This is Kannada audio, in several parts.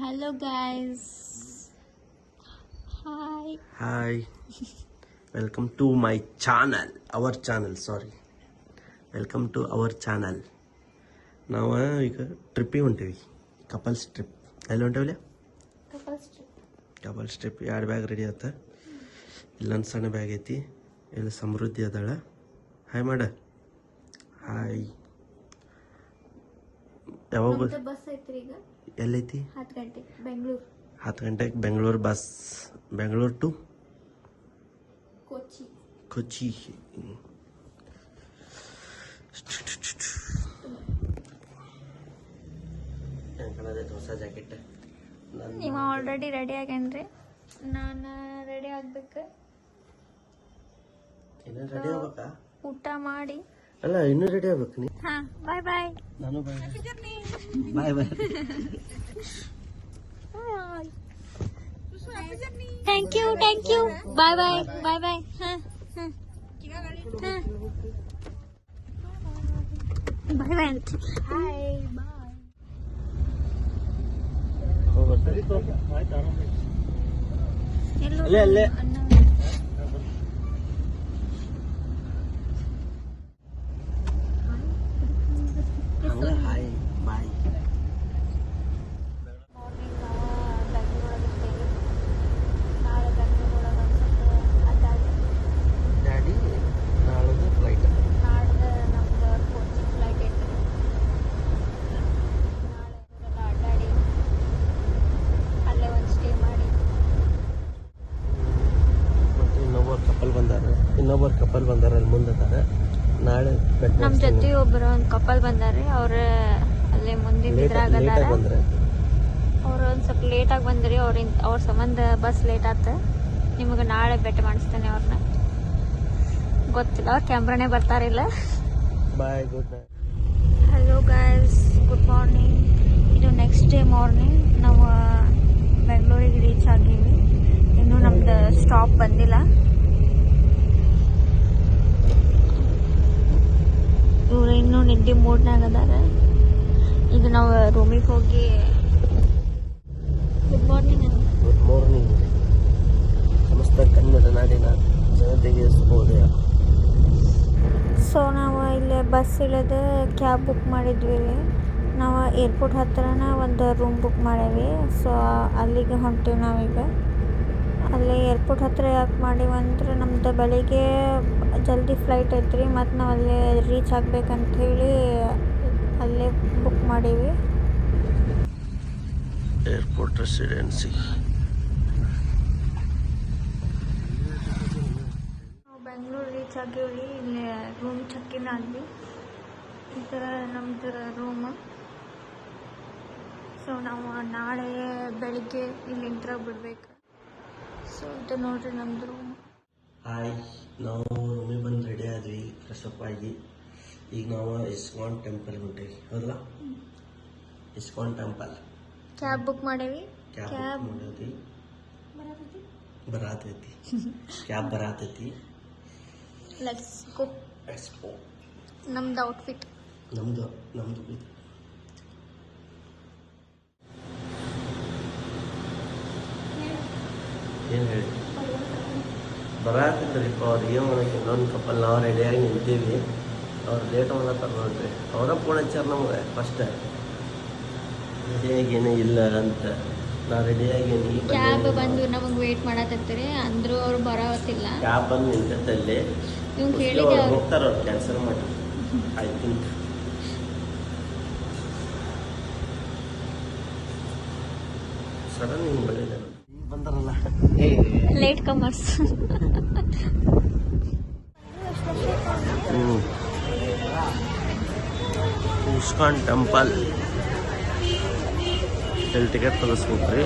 Hello guys. Hi. Hi welcome to my channel our channel sorry welcome to our channel ನಾವು ಈಗ ಟ್ರಿಪ್ಪಿಗೆ ಹೊಂಟೀವಿ. ಕಪಲ್ಸ್ ಟ್ರಿಪ್ ಎಲ್ಲಿ ಹೊಂಟೇವಿಲ್ಲ ಕಪಲ್ಸ್ ಟ್ರಿಪ್ ಎರಡು ಬ್ಯಾಗ್ ರೆಡಿ ಆತ? ಇಲ್ಲೊಂದು ಸಣ್ಣ ಬ್ಯಾಗ್ ಐತಿ. ಇಲ್ಲಿ ಸಮೃದ್ಧಿ ಅದಾಳ. ಹಾಯ್ ಮಾಡ ಹಾಯ್ ಯಾವಾಗ ನಮ್ದು ಬಸ್ ಐತ್ರಿ ಈಗ. ಎಲ್ಲೈತಿ? ಹತ್ತು ಗಂಟೆಗೆ ಬೆಂಗಳೂರು. ಹತ್ತು ಗಂಟೆಗೆ ಬೆಂಗಳೂರು ಬಸ್ ಬೆಂಗಳೂರು ಟು ಕೊಚ್ಚಿ. ಕೊಚ್ಚಿ. ಹೊಸ ಜಾಕೆಟ್ ನೀವು ಆಲ್ರೆಡಿ ರೆಡಿ ಆಗೇನ್ರಿ? ನಾನು ರೆಡಿ ಆಗ್ಬೇಕು. ಇನ್ನು ರೆಡಿ ಆಗ್ಬೇಕಾ? ಊಟ ಮಾಡಿ. ಅಲ್ಲ ಇನ್ನೂ ರೆಡಿ ಆಗ್ಬೇಕು ನೀ ಹಾ ಬಾಯ್ ಬಾಯ್ ನಾನು bye bye thank you thank you bye bye bye bye ಹಾ ಹಾ ಬಾಯ್ ಬಾಯ್ ಅಂತ ಹಾಯ್ ಬಾಯ್ ಎಲ್ಲೋ ಅಲ್ಲೇ, ಅಲ್ಲೇ. ಅನ್ನ ಹಂಗ ಹಾಯ್ ಬಾಯ್ ಮಾರ್ನಿಂಗ್ ಬೆಂಗಳೂರೊಳಗೆ ನಾಳೆ ಬೆಂಗಳೂರೊಳಗೆ ಅನ್ಸುತ್ತೆ ಅಡ್ಡಾಡಿ ಡ್ಯಾಡಿ ನಾಳದು ಫ್ಲೈಟ್ ನಾಡ್ದು ನಮ್ದು ಕೋಚಿಂಗ್ ಫ್ಲೈಟ್ ಐತೆ ನಾಳೆ ಅಡ್ಡಾಡಿ ಅಲ್ಲೇ ಒಂದು ಸ್ಟೇ ಮಾಡಿ ಮತ್ತೆ ಇನ್ನೊಬ್ಬರು ಕಪಲ್ ಬಂದಾರ ಇನ್ನೊಬ್ಬರು ಕಪಲ್ ಬಂದಾರ ಅಲ್ಲಿ ಮುಂದೆ ಅದಾರ ನಾಳೆ ನಮ್ಮ ಜೊತೆ ಒಬ್ಬರು ಒಂದು ಕಪಲ್ ಬಂದಾರೆ ಅವ್ರ ಅಲ್ಲಿ ಮುಂದಿನ ಇದ್ರಾಗ ಅವ್ರು ಒಂದು ಸ್ವಲ್ಪ ಲೇಟಾಗಿ ಬಂದ್ರಿ ಅವ್ರ ಅವ್ರ ಸಂಬಂಧ ಬಸ್ ಲೇಟ್ ಆತ. ನಿಮಗೆ ನಾಳೆ ಭೇಟಿ ಮಾಡಿಸ್ತೇನೆ ಅವ್ರನ್ನ ಗೊತ್ತಿಲ್ಲ ಅವ್ರ ಕ್ಯಾಮ್ರಾನೇ ಬರ್ತಾರಿಲ್ಲ bye good night hello guys good morning ಇದು ನೆಕ್ಸ್ಟ್ ಡೇ ಮಾರ್ನಿಂಗ್ ನಾವು ಬೆಂಗಳೂರಿಗೆ ರೀಚ್ ಆಗೀವಿ. ಇನ್ನೂ ನಮ್ದು ಸ್ಟಾಪ್ ಬಂದಿಲ್ಲ. ಇವ್ರು ಇನ್ನೂ ನಿದ್ದೆ ಮೂಡ್ನಾಗ ಅದಾರ. ಈಗ ನಾವು ರೂಮಿಗೆ ಹೋಗಿ ಗುಡ್ ಮಾರ್ನಿಂಗ್ ಗುಡ್ ಮಾರ್ನಿಂಗ್ ಸಮಸ್ತ ಕನ್ನಡ ನಾಡಿನ ಜನತೆಗೆ ಶುಭೋದಯ. ಸೊ ನಾವು ಇಲ್ಲೇ ಬಸ್ ಇಳಿದು ಕ್ಯಾಬ್ ಬುಕ್ ಮಾಡಿದ್ವಿ. ರೀ ನಾವು ಏರ್ಪೋರ್ಟ್ ಹತ್ರನ ಒಂದು ರೂಮ್ ಬುಕ್ ಮಾಡೇವಿ. ಸೊ ಅಲ್ಲಿಗೆ ಹೊಂಟೀವಿ ನಾವೀಗ. ಅಲ್ಲಿ ಏರ್ಪೋರ್ಟ್ ಹತ್ರ ಯಾಕೆ ಮಾಡೀವಿ ಅಂದ್ರೆ ನಮ್ದು ಬೆಳಿಗ್ಗೆ ಜಲ್ದಿ ಫ್ಲೈಟ್ ಐತ್ರಿ ಮತ್ತು ನಾವು ಅಲ್ಲೇ ರೀಚ್ ಆಗ್ಬೇಕಂತ ಹೇಳಿ ಅಲ್ಲೇ ಬುಕ್ ಮಾಡೀವಿ. ಏರ್ಪೋರ್ಟ್ ರೆಸಿಡೆನ್ಸಿ ನಾವು ಬೆಂಗಳೂರು ರೀಚ್ ರೀ ಇಲ್ಲಿ ರೂಮ್ ಚೆಕ್ಕಿನ್ ಆದ್ವಿ. ಈ ಥರ ನಮ್ದು ರೂಮ್ ಸೊ ನಾವು ನಾಳೆ ಬೆಳಿಗ್ಗೆ ಇಲ್ಲಿಂದ ಬಿಡ್ಬೇಕು. ಸೊ ಇದು ನೋಡ್ರಿ ನಮ್ದು ರೂಮ್ ಹಾಯ್ ನಾವು ರೂಮಿಗೆ ಬಂದು ರೆಡಿ ಆದ್ವಿ ಫ್ರೆಶಪ್ ಆಗಿ. ಈಗ ನಾವು ಇಸ್ಕಾನ್ ಟೆಂಪಲ್ ಹೊಂಟೇವಿ ಹೌದಲ್ಲ? ಇಸ್ಕಾನ್ ಟೆಂಪಲ್ ಕ್ಯಾಬ್ ಬುಕ್ ಮಾಡೇವಿ. ಕ್ಯಾಬ್ ಮಾಡೇವಿ. ಬರಾತೈತಿ? ಕ್ಯಾಬ್ ಬರಾತೈತಿ. ಲೆಟ್ಸ್ ಗೋ ಎಕ್ಸ್ಪೋ ನಮ್ದು ಔಟ್ಫಿಟ್ ನಮ್ದು ನಮ್ದು. ಏನು ಹೇಳಿ? ಬರಾತಿದ್ರಿಪ್ಪ ಅವ್ರು ಏನು ಮಾಡಕ್ಕೆ? ಇನ್ನೊಂದು ಕಪಲ್ ನಾವು ರೆಡಿಯಾಗಿ ನಿಂತೀವಿ. ಅವ್ರು ಲೇಟ್ ಮಾಡತ್ತಾರ ನೋಡ್ರಿ ಅವರ ಫೋನ್ ಹಚ್ಚಾರ ನಮ್ಗೆ ಫಸ್ಟ್ ರೆಡಿಯಾಗೇನು ಇಲ್ಲ ಅಂತ. ನಾ ರೆಡಿಯಾಗಿ ಕ್ಯಾಬ್ ಬಂದು ನಮಗೆ ವೇಟ್ ಮಾಡತ್ತತ್ರಿ ಅಂದ್ರೂ ಅವ್ರು ಬರೋತ್ತಿಲ್ಲ ಕ್ಯಾಬ್ ಬಂದು ನಿಂತಲ್ಲಿ ಹೋಗ್ತಾರ ಅವ್ರು ಕ್ಯಾನ್ಸಲ್ ಮಾಡಿ. ಐ ಥಿಂಕ್ ಸಡನ್ ಹಿಂಗೆ ಈಗ ಬಂದಾರಲ್ಲ. ಲೇಟ್ ಕಮರ್ಸ್ ಉಸ್ಕಾನ್ ಇಸ್ಕಾನ್ ಟೆಂಪಲ್ ಇಲ್ಲಿ ಟಿಕೆಟ್ ತಗಸ್ಬೇಕ್ರಿ.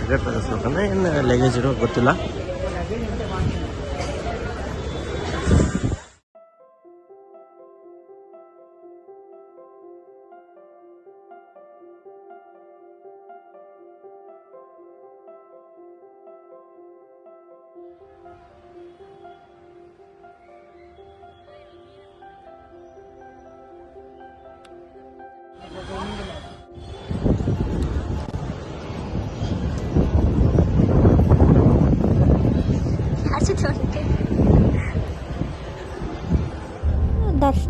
ಟಿಕೆಟ್ ತಗಸ್ಬೇಕಂದ್ರೆ ಏನು ಲಗೇಜ್ ಇರೋ ಗೊತ್ತಿಲ್ಲ.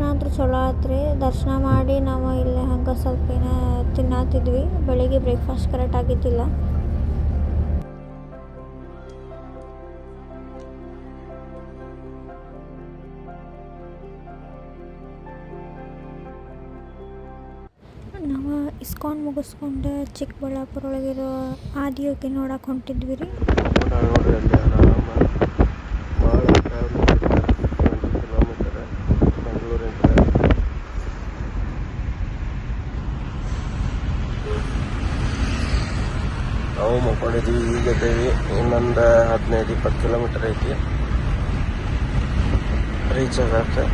ದರ್ಶನ ಅಂತೂ ಚಲೋ ರೀ ದರ್ಶನ ಮಾಡಿ ನಾವು ಇಲ್ಲೇ ಹಂಗೆ ಸ್ವಲ್ಪ ಏನೋ ತಿನ್ನತ್ತಿದ್ವಿ ಬೆಳಿಗ್ಗೆ ಬ್ರೇಕ್ಫಾಸ್ಟ್ ಕರೆಕ್ಟ್ ಆಗಿದ್ದಿಲ್ಲ. ನಾವು ಇಸ್ಕಾನ್ ಮುಗಿಸ್ಕೊಂಡು ಚಿಕ್ಕಬಳ್ಳಾಪುರ ಒಳಗಿರೋ ಆದಿಯೋಗಿ ನೋಡಕ್ಕೆ ಹೊಂಟಿದ್ವಿ ರೀ ನೋಡ್ರಿ ಅಲ್ಲಿ ಆರಾಮ ಭಾಳ ಟ್ರಾವೆಲ್ ಟ್ವೆಂಟಿ ಕಿಲೋಮೀಟರ್ ಬೆಂಗಳೂರಿಂದ ನಾವು ಮಕ್ಕೊಂಡಿದ್ದೀವಿ ಈಗ ಇದ್ದೀವಿ ಇನ್ನೊಂದು ಹದಿನೈದು ಇಪ್ಪತ್ತು ಕಿಲೋಮೀಟರ್ ಐತಿ. ರೀಚ್ ಆಗಕ್ಕೆ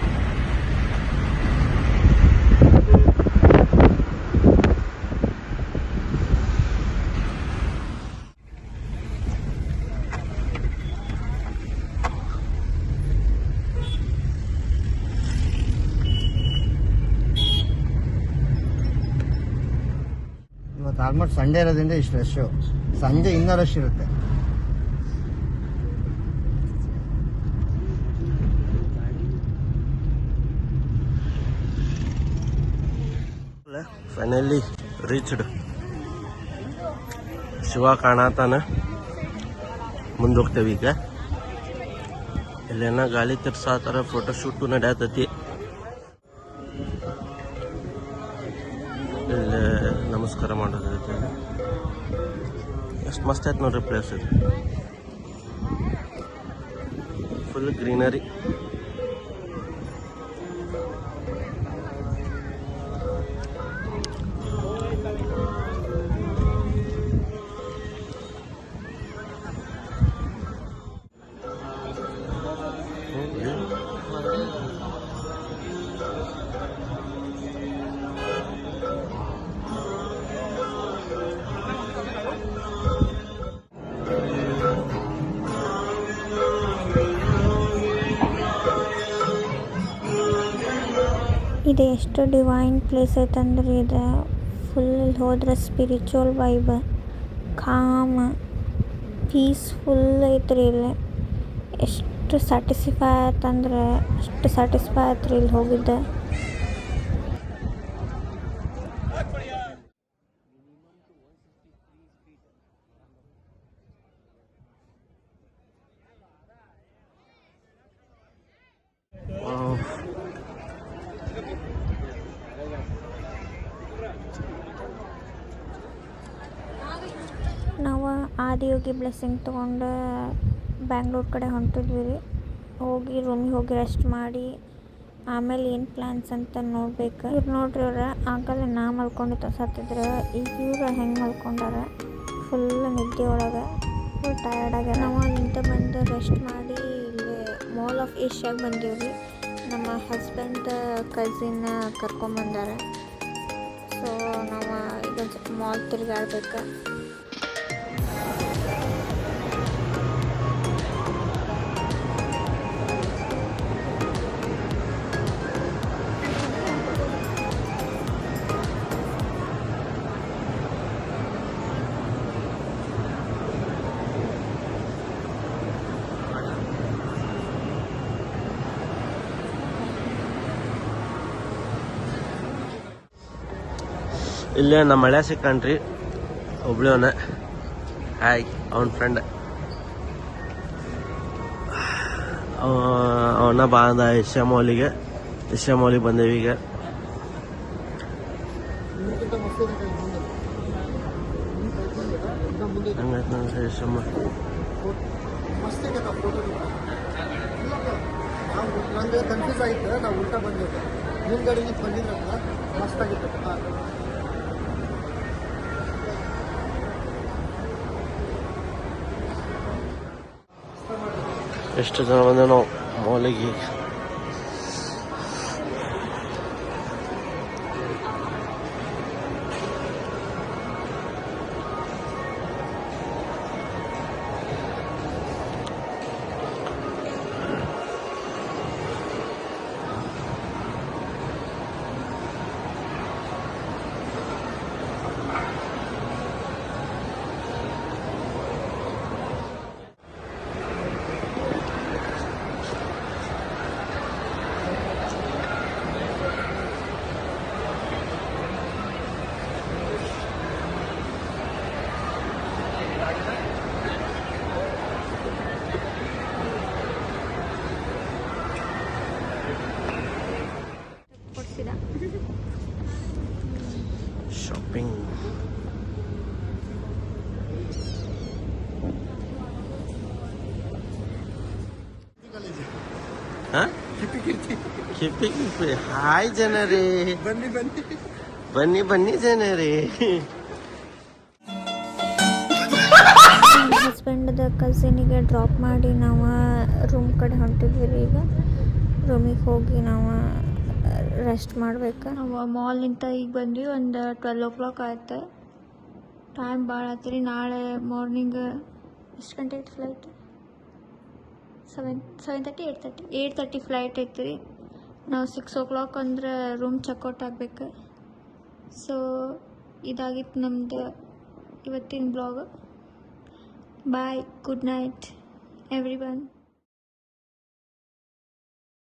ಆಲ್ಮೋಸ್ಟ್ ಸಂಡೇ ಇರೋದ್ರಿಂದ ಇಷ್ಟು ರಶ್ಶು ಸಂಜೆ ಇನ್ನೂ ರಶ್ ಇರುತ್ತೆ. ಫೈನಲಿ ರೀಚ್ಡ್ ಶಿವ ಕಾಣತಾನ. ಮುಂದೋಗ್ತೇವೆ ಈಗ. ಇಲ್ಲೇನ ಗಾಳಿ ತಿರ್ಸಾತಾರ ಫೋಟೋ ಶೂಟು ನಡೆಯತೈತಿ. ಎಷ್ಟು ಮಸ್ತ್ ಆಯ್ತು ನೋಡ್ರಿ ಪ್ಲೇಸ್ ಇದು ಫುಲ್ ಗ್ರೀನರಿ ಇದು. ಎಷ್ಟು ಡಿವೈನ್ ಪ್ಲೇಸ್ ಅಂದ್ರೆ ಇದು ಫುಲ್ ಹೋದ್ರೆ ಸ್ಪಿರಿಚುವಲ್ ವೈಬ್ ಕಾಮ್ ಪೀಸ್ಫುಲ್ ಐತ್ರಿ ಇಲ್ಲಿ. ಎಷ್ಟು ಸ್ಯಾಟಿಸ್ಫೈ ಆಯ್ತಂದ್ರೆ ಅಷ್ಟು ಸ್ಯಾಟಿಸ್ಫೈ ಆಯ್ತು ಇಲ್ಲಿ ಹೋಗಿದ್ದೆ ವಾವ್. ನಾವು ಆದಿಯೋಗಿ ಬ್ಲೆಸ್ಸಿಂಗ್ ತೊಗೊಂಡು ಬ್ಯಾಂಗ್ಳೂರ್ ಕಡೆ ಹೊಂಟಿದ್ವಿ ರೀ. ಹೋಗಿ ರೂಮಿಗೆ ಹೋಗಿ ರೆಸ್ಟ್ ಮಾಡಿ, ಆಮೇಲೆ ಏನು ಪ್ಲ್ಯಾನ್ಸ್ ಅಂತ ನೋಡ್ಬೇಕು. ಇವ್ರು ನೋಡ್ರಿ ಅವ್ರ ಆಗಲ್ಲ ನಾ ಮಲ್ಕೊಂಡು ತೋರ್ಸತ್ತಿದ್ರು ಈಗ ಇವ್ರು ಹೆಂಗೆ ಮಲ್ಕೊಂಡಾರ? ಫುಲ್ ನಿದ್ದೆ ಒಳಗೆ. ಫುಲ್ ಟಯರ್ಡ್ ಆಗ್ಯಾರ. ನಾವು ಅಲ್ಲಿಂದ ಬಂದು ರೆಸ್ಟ್ ಮಾಡಿ ಇಲ್ಲಿ ಮಾಲ್ ಆಫ್ ಏಷ್ಯಾಗೆ ಬಂದೀವಿ ನಮ್ಮ ಹಸ್ಬೆಂಡ್ ಕಸಿನ್ ಕರ್ಕೊಂಬಂದಾರ ಸೊ ನಾವು ಈಗ ಮಾಲ್ ತಿರುಗಾಡ್ಬೇಕು. ಇಲ್ಲೇ ನಮ್ಮ ಮಳೆ ಸಿಕ್ಕಣ್ರಿ ಒಬ್ಳವನ ಹಾಯ್, ಅವನ ಫ್ರೆಂಡ್ ಅವನ ಬಾಂದ ಏಷ್ಯಾ ಮೌಲಿಗೆ ಏಷ್ಯಾ ಮೌಲಿಗೆ ಬಂದೇವಿ ಈಗ. ಕನ್ಫ್ಯೂಸ್ ಆಯ್ತು, ನಾವು ಊಟ ಬಂದಿದ್ದೆ ನಿಂತು ಬಂದಿದ್ರಲ್ಲ, ಮಸ್ತ್ ಆಗಿತ್ತು ಹಾಂ ಎಷ್ಟು ಜನ ಕಿಪ್ಪಿ ಕಿಪ್ಪಿ ಹಾಯ್ ಜನರೇ ಬನ್ನಿ ಬನ್ನಿ. ಬನ್ನಿ ಬನ್ನಿ ಜನರೇ ನಮ್ಮ ಹಸ್ಬೆಂಡ್ದ ಕಸಿನಿಗೆ ಡ್ರಾಪ್ ಮಾಡಿ ನಾವು ರೂಮ್ ಕಡೆ ಹೊಂಟಿದ್ವಿ ರೀ ಈಗ ರೂಮಿಗೆ ಹೋಗಿ ನಾವು ರೆಸ್ಟ್ ಮಾಡ್ಬೇಕು. ನಾವು ಮಾಲ್ನಿಂದ ಈಗ ಬಂದ್ವಿ ಒಂದು ಟ್ವೆಲ್ ಓ ಕ್ಲಾಕ್ ಆಯ್ತು. ಟೈಮ್ ಭಾಳ ಆಯ್ತು ರೀ. ನಾಳೆ ಮಾರ್ನಿಂಗ್ ಎಷ್ಟು ಗಂಟೆ ಐತೆ flight seven seven thirty eight thirty eight thirty flight ಐತೆ ರೀ. ನಾವು ಸಿಕ್ಸ್ ಓ ಕ್ಲಾಕ್ ಅಂದರೆ ರೂಮ್ ಚೆಕ್ಔಟ್ ಆಗಬೇಕು. ಸೊ ಇದಾಗಿತ್ತು ನಮ್ಮದು ಇವತ್ತಿನ blog bye good night everyone